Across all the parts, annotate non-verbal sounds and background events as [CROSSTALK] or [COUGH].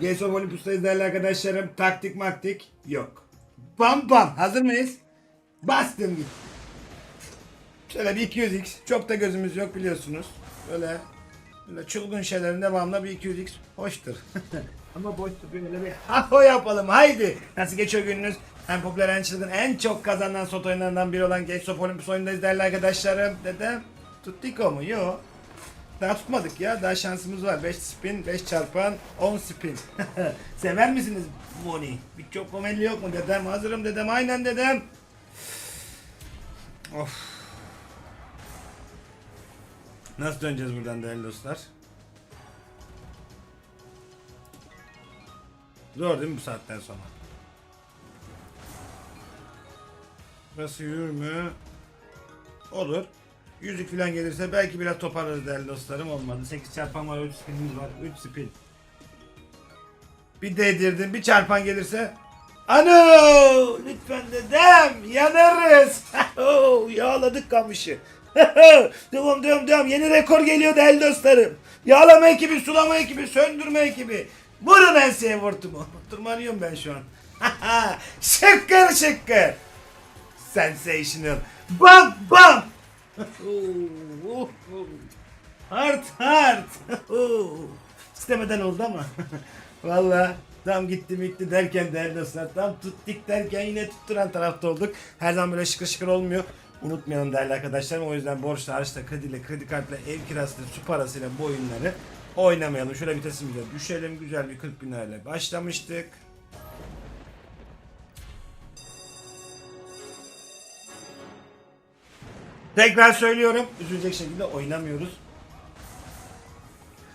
Gates of Olympus'tayız değerli arkadaşlarım. Taktik maktik yok. Bam bam. Hazır mıyız? Bastım git. Şöyle bir 200x. Çok da gözümüz yok biliyorsunuz. Böyle böyle çılgın şeylerin devamında bir 200x hoştur. [LAUGHS] Ama boştur böyle bir haho yapalım haydi. Nasıl geçiyor gününüz? En popüler, en çılgın, en çok kazanan SOT oyunlarından biri olan Gates of Olympus oyundayız değerli arkadaşlarım. Dedem tuttuk o mu? Yok. Daha tutmadık ya. Daha şansımız var. 5 spin, 5 çarpan, 10 spin. [LAUGHS] Sever misiniz Bonnie? Bir çok komedi yok mu dedem? Hazırım dedem. Aynen dedem. Of. Nasıl döneceğiz buradan değerli dostlar? Zor değil mi bu saatten sonra? Burası yürür mü? Olur. Yüzük falan gelirse belki biraz toparlarız değerli dostlarım. Olmadı. 8 çarpan var, 3 spinimiz var. 3 spin. Bir değdirdim, bir çarpan gelirse. Ano! Lütfen dedem, yanarız. [LAUGHS] Yağladık kamışı. devam devam devam. Yeni rekor geliyor değerli dostlarım. Yağlama ekibi, sulama ekibi, söndürme ekibi. Vurun enseye vurtumu. [LAUGHS] Tırmanıyorum ben şu an. şıkkır şıkkır. Sensational. Bam bam. Hard hard. İstemeden oldu ama. [LAUGHS] Valla tam gitti gitti derken değerli dostlar tam tuttuk derken yine tutturan tarafta olduk. Her zaman böyle şıkır şıkır olmuyor. Unutmayalım değerli arkadaşlarım. O yüzden borçla, harçla, krediyle, kredi kartla, ev kirasıyla, su parasıyla bu oyunları oynamayalım. Şöyle vitesimize düşelim. Güzel bir 40 binlerle başlamıştık. Tekrar söylüyorum. Üzülecek şekilde oynamıyoruz.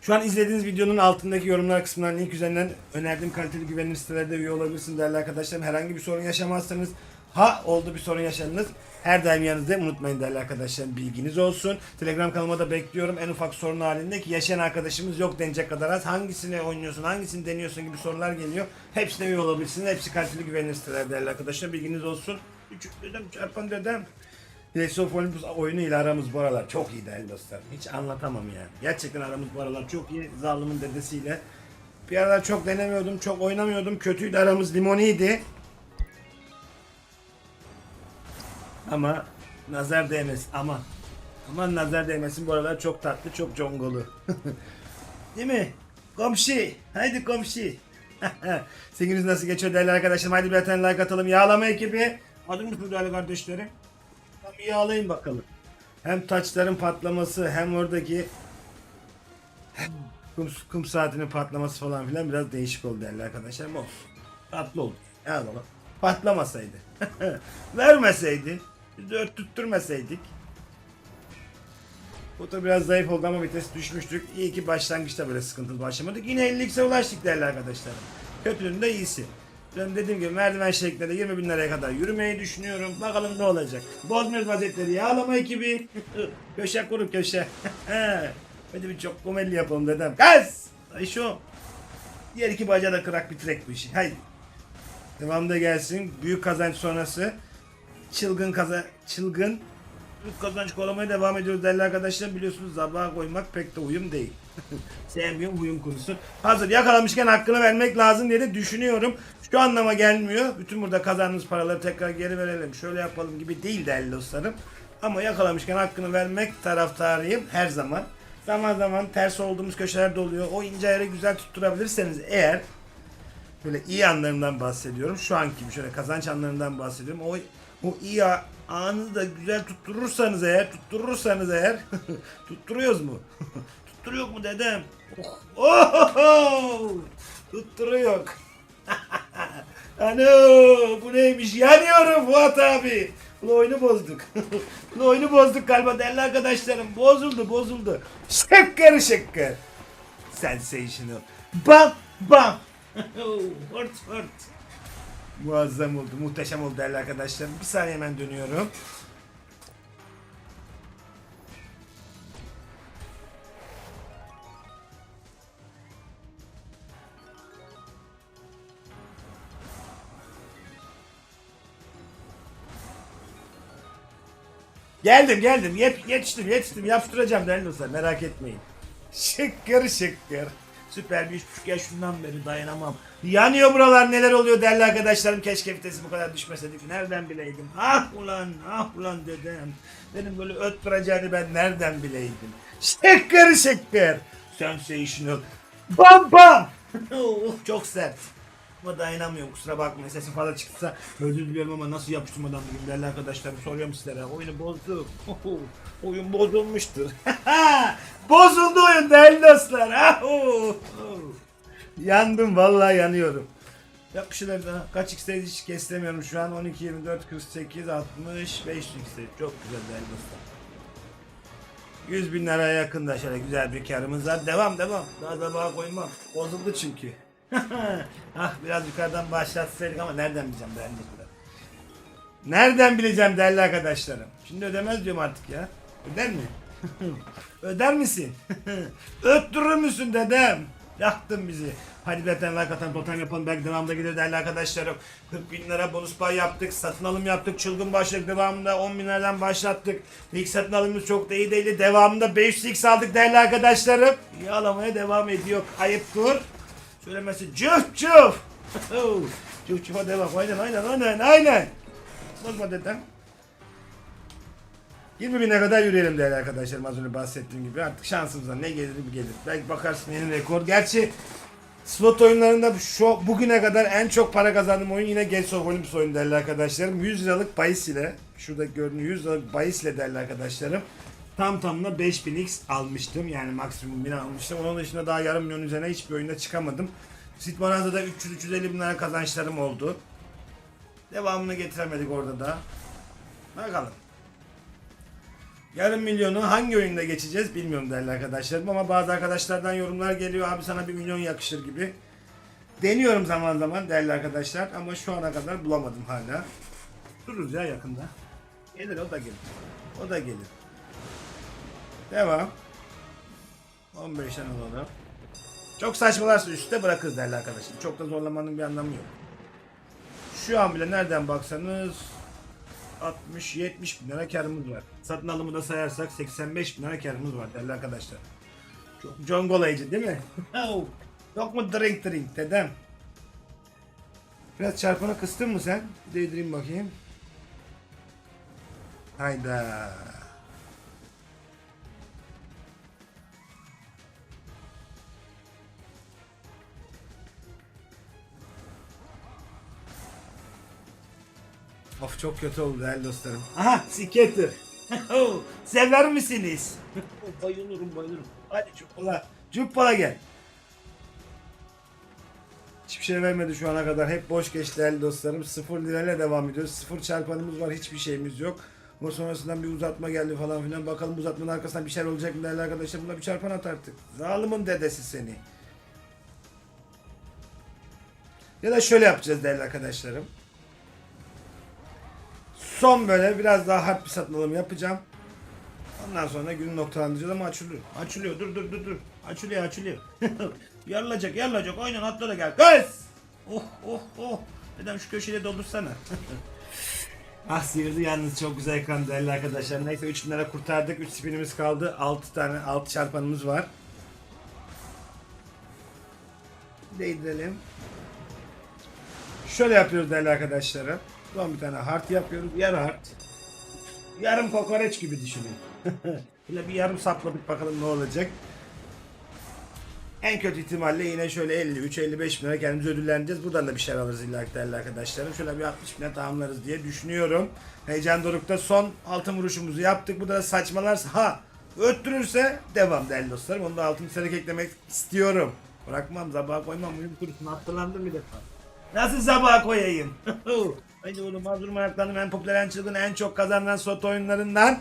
Şu an izlediğiniz videonun altındaki yorumlar kısmından link üzerinden önerdiğim kaliteli güvenilir sitelerde üye olabilirsiniz değerli arkadaşlarım. Herhangi bir sorun yaşamazsanız ha oldu bir sorun yaşadınız. Her daim yanınızda unutmayın değerli arkadaşlarım bilginiz olsun. Telegram kanalıma da bekliyorum. En ufak sorun halinde ki yaşayan arkadaşımız yok denecek kadar az. Hangisini oynuyorsun, hangisini deniyorsun gibi sorular geliyor. Hepsine üye olabilirsiniz. Hepsi kaliteli güvenilir siteler değerli arkadaşlar. Bilginiz olsun. Küçük dedem, çarpan dedem. Days of Olympus oyunu ile aramız bu aralar çok iyi değerli dostlar. Hiç anlatamam yani. Gerçekten aramız bu aralar çok iyi. Zalımın dedesiyle. Bir aralar çok denemiyordum, çok oynamıyordum. Kötüydü aramız limoniydi. Ama nazar değmez. Ama aman nazar değmesin bu aralar çok tatlı, çok congolu. [LAUGHS] Değil mi? Komşu. Haydi komşu. [LAUGHS] Singiniz nasıl geçiyor değerli arkadaşlarım? Haydi bir tane like atalım. Yağlama ekibi. Adım mı değerli kardeşlerim? Bir yağlayın bakalım. Hem taçların patlaması hem oradaki kum, kum saatinin patlaması falan filan biraz değişik oldu değerli arkadaşlarım. Olsun. Tatlı oldu. Ya baba. Patlamasaydı. [LAUGHS] Vermeseydi. Biz de örttürtmeseydik. Bu da biraz zayıf oldu ama vites düşmüştük. İyi ki başlangıçta böyle sıkıntılı başlamadık. Yine 50x'e ulaştık değerli arkadaşlarım. Kötünün de iyisi. Ben dediğim gibi merdiven şeklinde 20 bin liraya kadar yürümeyi düşünüyorum. Bakalım ne olacak. Bozmuyoruz vaziyetleri. Yağlama ekibi. [LAUGHS] köşe kurup köşe. [LAUGHS] Hadi bir çok komedi yapalım dedem. Gaz! Ay şu. Diğer iki bacağı da kırak bitirek bu işi. Haydi. Devamda gelsin. Büyük kazanç sonrası. Çılgın kazan çılgın büyük kazanç kovalamaya devam ediyoruz değerli arkadaşlar. Biliyorsunuz sabaha koymak pek de uyum değil. [LAUGHS] Sevmiyorum uyum konusu. Hazır yakalamışken hakkını vermek lazım diye de düşünüyorum. Şu anlama gelmiyor. Bütün burada kazandığımız paraları tekrar geri verelim. Şöyle yapalım gibi değil değerli dostlarım. Ama yakalamışken hakkını vermek taraftarıyım her zaman. Zaman zaman ters olduğumuz köşeler de oluyor. O ince ayarı güzel tutturabilirseniz eğer böyle iyi anlarından bahsediyorum. Şu anki şöyle kazanç anlarından bahsediyorum. O o iyi anı da güzel tutturursanız eğer, tutturursanız eğer [LAUGHS] tutturuyoruz mu? Tutturuyor mu dedem? Oh, oh, tutturuyor. [LAUGHS] Ano bu neymiş? Yanıyorum Fuat abi. Bu oyunu bozduk. [LAUGHS] Bu oyunu bozduk galiba değerli arkadaşlarım. Bozuldu bozuldu. Şıkkır şıkkır. Sensational. Bam bam. [LAUGHS] hırt hırt. Muazzam oldu, muhteşem oldu değerli arkadaşlarım. Bir saniye hemen dönüyorum. Geldim geldim Yet, yetiştim yetiştim yaptıracağım değerli dostlar merak etmeyin. Şıkkır şıkkır. Süper bir üç buçuk yaşından beri dayanamam. Yanıyor buralar neler oluyor değerli arkadaşlarım. Keşke vitesi bu kadar düşmeseydik. Nereden bileydim? Ah ulan ah ulan dedem. Benim böyle öttüreceğini ben nereden bileydim? Şeker şeker. Sensational. Bam bam. [LAUGHS] oh, çok sert. Ama dayanamıyorum kusura bakmayın sesim fazla çıksa özür diliyorum ama nasıl yapıştım adam bugün değerli arkadaşlarım soruyorum sizlere oyunu bozduk oyun bozulmuştur [LAUGHS] bozuldu oyun değerli dostlar yandım vallahi yanıyorum Yap bir. Kaç x'teyiz hiç kestiremiyorum şu an. 12, 24, 48, 65 x'teyiz. Çok güzel değerli dostlar. 100 bin liraya yakında şöyle güzel bir karımız var. Devam devam. Daha da bağ koymam. Bozuldu çünkü. [LAUGHS] ah biraz yukarıdan başlatsaydık ama nereden bileceğim dostlar. Nereden bileceğim değerli arkadaşlarım. Şimdi ödemez diyorum artık ya. Öder mi? [LAUGHS] Öder misin? [LAUGHS] Öttürür müsün dedem? Yaktın bizi. Hadi zaten like atan totem yapalım. Belki devamında gider değerli arkadaşlarım. 40 bin lira bonus pay yaptık. Satın alım yaptık. Çılgın başladık. Devamında 10 bin liradan başlattık. İlk satın alımımız çok da iyi değildi. Devamında 500x aldık değerli arkadaşlarım. İyi alamaya devam ediyor. Kayıp dur. Söylemesi cüf cüf. cüf cüf'a devam. Aynen aynen aynen aynen. Bozma dedem. 20 bine kadar yürüyelim değerli arkadaşlarım az önce bahsettiğim gibi artık şansımıza ne gelir bir gelir. Belki bakarsın yeni rekor. Gerçi slot oyunlarında şu bugüne kadar en çok para kazandığım oyun yine Gates of Olympus oyunu değerli arkadaşlarım. 100 liralık bahis ile şurada gördüğünüz 100 liralık bahis ile değerli arkadaşlarım. Tam tamına 5000x almıştım. Yani maksimum 1000 almıştım. Onun dışında daha yarım milyon üzerine hiçbir oyunda çıkamadım. Sitmanaz'da 300-350 bin lira kazançlarım oldu. Devamını getiremedik orada da. Bakalım. Yarım milyonu hangi oyunda geçeceğiz bilmiyorum değerli arkadaşlarım ama bazı arkadaşlardan yorumlar geliyor abi sana bir milyon yakışır gibi. Deniyorum zaman zaman değerli arkadaşlar ama şu ana kadar bulamadım hala. Dururuz ya yakında. Gelir o da gelir. O da gelir. Devam. 15'ten alalım. Çok saçmalarsa üstte bırakırız değerli arkadaşlar. Çok da zorlamanın bir anlamı yok. Şu an bile nereden baksanız 60-70 bin lira karımız var. Satın alımı da sayarsak 85 bin lira karımız var değerli arkadaşlar. Çok congolayıcı değil mi? [LAUGHS] Yok mu drink drink dedem? Biraz çarpanı kıstın mı sen? Bir değdireyim bakayım. Hayda. Of çok kötü oldu değerli dostlarım. Aha Skater. [LAUGHS] Sever misiniz? [LAUGHS] bayılırım bayılırım. Hadi cuppala. Cuppala gel. Hiçbir şey vermedi şu ana kadar. Hep boş geçti değerli dostlarım. Sıfır lirayla devam ediyoruz. Sıfır çarpanımız var. Hiçbir şeyimiz yok. Ama sonrasından bir uzatma geldi falan filan. Bakalım uzatmanın arkasından bir şeyler olacak mı değerli arkadaşlar. Buna bir çarpan at artık. Zalimin dedesi seni. Ya da şöyle yapacağız değerli arkadaşlarım. Son böyle biraz daha hard bir satın alım yapacağım. Ondan sonra günü noktalandıracağız ama açılıyor. Açılıyor dur dur dur dur. Açılıyor açılıyor. [LAUGHS] yarılacak yarılacak aynen atla da gel. Kız! Oh oh oh. Dedem şu köşeyi doldursana. [LAUGHS] ah sıyırdı yalnız çok güzel ekran değerli arkadaşlar. Neyse 3000 lira kurtardık. 3 spinimiz kaldı. 6 tane 6 çarpanımız var. Değdirelim. Şöyle yapıyoruz değerli arkadaşlarım. Son bir tane hard yapıyoruz. Yarı hard. Yarım kokoreç gibi düşünün. [LAUGHS] Böyle bir yarım sapladık bakalım ne olacak. En kötü ihtimalle yine şöyle 53-55 bin lira kendimizi ödüllendireceğiz. Buradan da bir şeyler alırız illa değerli arkadaşlarım. Şöyle bir 60 bine tamamlarız diye düşünüyorum. Heyecan Doruk'ta son altın vuruşumuzu yaptık. Bu da saçmalarsa ha öttürürse devam değerli dostlarım. Onu da altın çeyrek eklemek istiyorum. Bırakmam zabağa koymam. Uyum kurusun hatırlandım bir defa. Nasıl sabaha koyayım? [LAUGHS] Haydi oğlum mazlum ayaklarının en popüler, en çılgın, en çok kazanan slot oyunlarından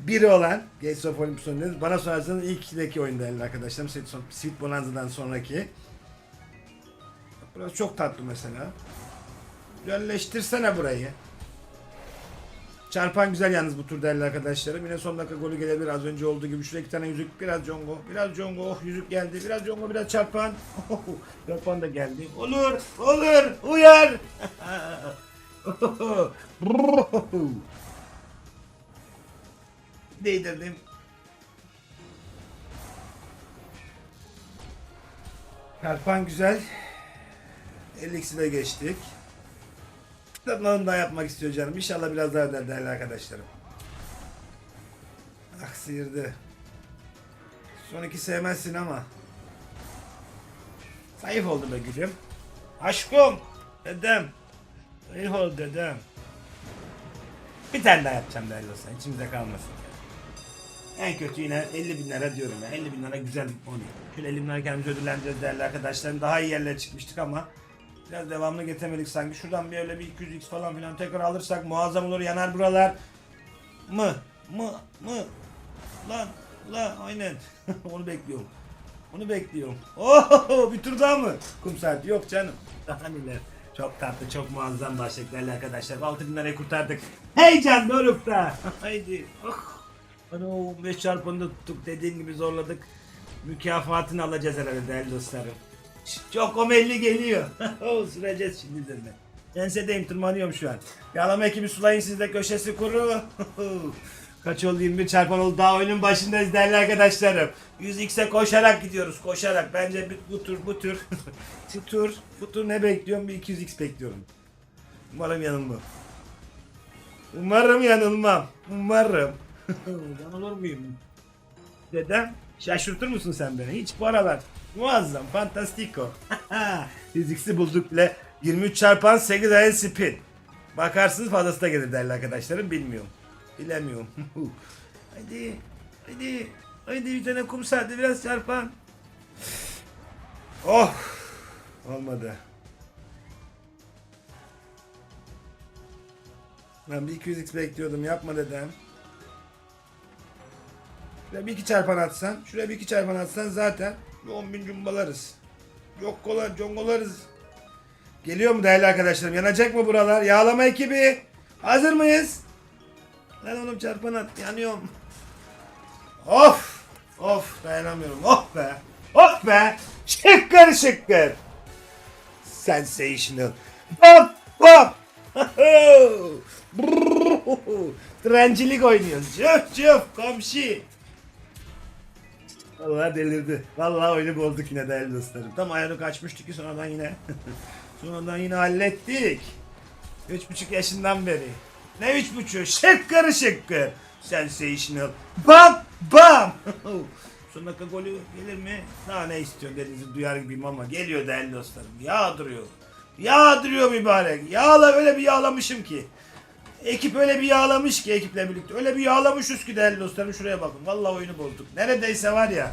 biri olan Gates of Olympus oynuyoruz. Bana sorarsanız ilk ikideki oyun değerli arkadaşlarım. Sweet, Bonanza'dan sonraki. Burası çok tatlı mesela. Güzelleştirsene burayı. Çarpan güzel yalnız bu tur değerli arkadaşlarım. Yine son dakika golü gelebilir az önce olduğu gibi. Şuraya iki tane yüzük, biraz Jongo, biraz Jongo, oh yüzük geldi. Biraz Jongo, biraz çarpan. [LAUGHS] çarpan da geldi. Olur, olur, uyar. [LAUGHS] [LAUGHS] Değdirdim. Çarpan güzel. 50'si de geçtik. Kitaplarını daha yapmak istiyor canım. İnşallah biraz daha öder değerli arkadaşlarım. Ah. Son iki sevmezsin ama. Zayıf oldu be gülüm. Aşkım. Dedem. Oldu dedem. Bir tane daha yapacağım değerli olsun. İçimizde kalmasın. En kötü yine 50 bin lira diyorum ya. 50 bin lira güzel konu. Şöyle 50 bin lira kendimizi ödüllendireceğiz değerli arkadaşlarım. Daha iyi yerlere çıkmıştık ama biraz devamlı getiremedik sanki. Şuradan bir öyle bir 200x falan filan tekrar alırsak muazzam olur yanar buralar. Mı? Mı? Mı? Lan, lan aynen. [LAUGHS] Onu bekliyorum. Onu bekliyorum. Oh, bir tur daha mı? Kum saati yok canım. Daha neler. Çok tatlı, çok muazzam başladık değerli arkadaşlar. 6 bin lirayı kurtardık. Heyecan dorukta. [LAUGHS] Haydi. Oh. Ano 5 çarpını tuttuk dediğin gibi zorladık. Mükafatını alacağız herhalde değerli dostlarım. Çok omelli geliyor. [LAUGHS] o süreceğiz şimdi üzerine. Ensedeyim tırmanıyorum şu an. Yalama ekibi sulayın siz de köşesi kuru. [LAUGHS] Kaç oldu 21 çarpan oldu daha oyunun başındayız değerli arkadaşlarım. 100x'e koşarak gidiyoruz koşarak. Bence bir- bu tur bu tur. [LAUGHS] bu tur bu tur ne bekliyorum bir 200x bekliyorum. Umarım yanılmam. Umarım yanılmam. Umarım. [LAUGHS] Yanılır mıyım? Dedem şaşırtır mısın sen beni? Hiç bu aralar. Muazzam, fantastiko. 100x'i [LAUGHS] bulduk bile. 23 çarpan 8 ayın spin. Bakarsınız fazlası da gelir değerli arkadaşlarım. Bilmiyorum. Bilemiyorum. [LAUGHS] hadi. Hadi. Hadi bir tane kum saati biraz çarpan. Oh. Olmadı. Ben bir 200x bekliyordum. Yapma dedem. Şuraya bir iki çarpan atsan, şuraya bir iki çarpan atsan zaten bir 10 bin cumbalarız. Yok kola, congolarız. Geliyor mu değerli arkadaşlarım? Yanacak mı buralar? Yağlama ekibi. Hazır mıyız? Lan oğlum çarpan at. Yanıyorum. Of! Of dayanamıyorum. Oh be! Oh be! Şıkkır şıkkır! Sensational. Hop hop! [LAUGHS] Trencilik oynuyoruz. Cıf cıf komşu. Vallahi delirdi. Vallahi oyunu bozduk yine değerli dostlarım. Tam ayarı kaçmıştık ki sonradan yine. [LAUGHS] sonradan yine hallettik. Üç buçuk yaşından beri. Ne üç buçuk? Şıkkır şıkkır. Sensational. Bam bam. [LAUGHS] Son dakika golü gelir mi? Daha ne istiyorsun dediğinizi duyar gibiyim ama geliyor değerli dostlarım. Yağdırıyor. Yağdırıyor mübarek. Yağla öyle bir yağlamışım ki. Ekip öyle bir yağlamış ki ekiple birlikte. Öyle bir yağlamışız ki değerli dostlarım şuraya bakın. Vallahi oyunu bozduk. Neredeyse var ya.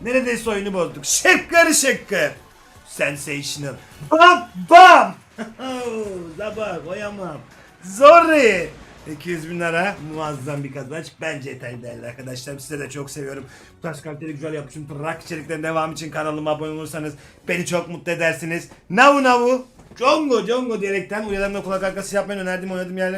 Neredeyse oyunu bozduk. Şıkkır şıkkır. Sensational. Bam bam. [LAUGHS] Zabak koyamam. Zorri. 200 bin lira muazzam bir kazanç. Bence yeterli değerli arkadaşlarım. Size de çok seviyorum. Bu tarz kaliteli güzel yapmışım. Tırnak içeriklerin devamı için kanalıma abone olursanız beni çok mutlu edersiniz. Navu navu. Congo Congo diyerekten uyarılarımda kulak arkası yapmayın önerdiğim oynadığım yerler